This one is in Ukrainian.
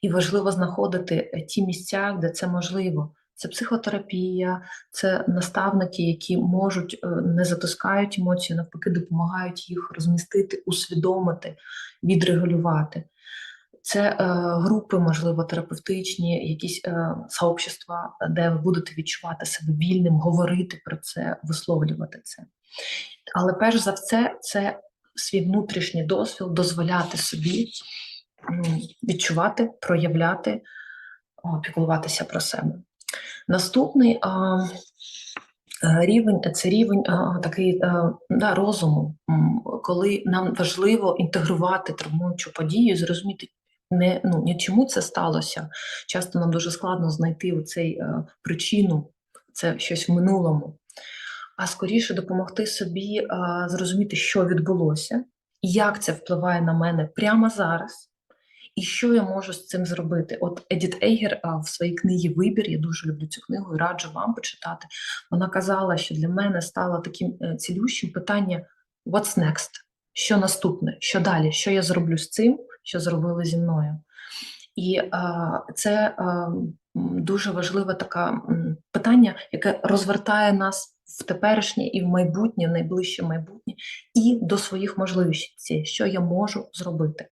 І важливо знаходити е, ті місця, де це можливо. Це психотерапія, це наставники, які можуть е, не затискають емоції, навпаки, допомагають їх розмістити, усвідомити, відрегулювати. Це е, групи, можливо, терапевтичні, якісь е, сообщества, де ви будете відчувати себе вільним, говорити про це, висловлювати це. Але перш за все, це свій внутрішній досвід дозволяти собі відчувати, проявляти, піклуватися про себе. Наступний а, е, рівень це рівень а, такий а, да, розуму, коли нам важливо інтегрувати травмуючу подію, зрозуміти. Не ну не чому це сталося. Часто нам дуже складно знайти цей е, причину, це щось в минулому, а скоріше допомогти собі е, зрозуміти, що відбулося, як це впливає на мене прямо зараз, і що я можу з цим зробити. От Едіт Ейгер в своїй книгі Вибір, я дуже люблю цю книгу і раджу вам почитати. Вона казала, що для мене стало таким е, цілющим питання: what's next? Що наступне? Що далі? Що я зроблю з цим, що зробили зі мною? І а, це а, дуже важливе таке питання, яке розвертає нас в теперішнє і в майбутнє, в найближче майбутнє, і до своїх можливостей, що я можу зробити.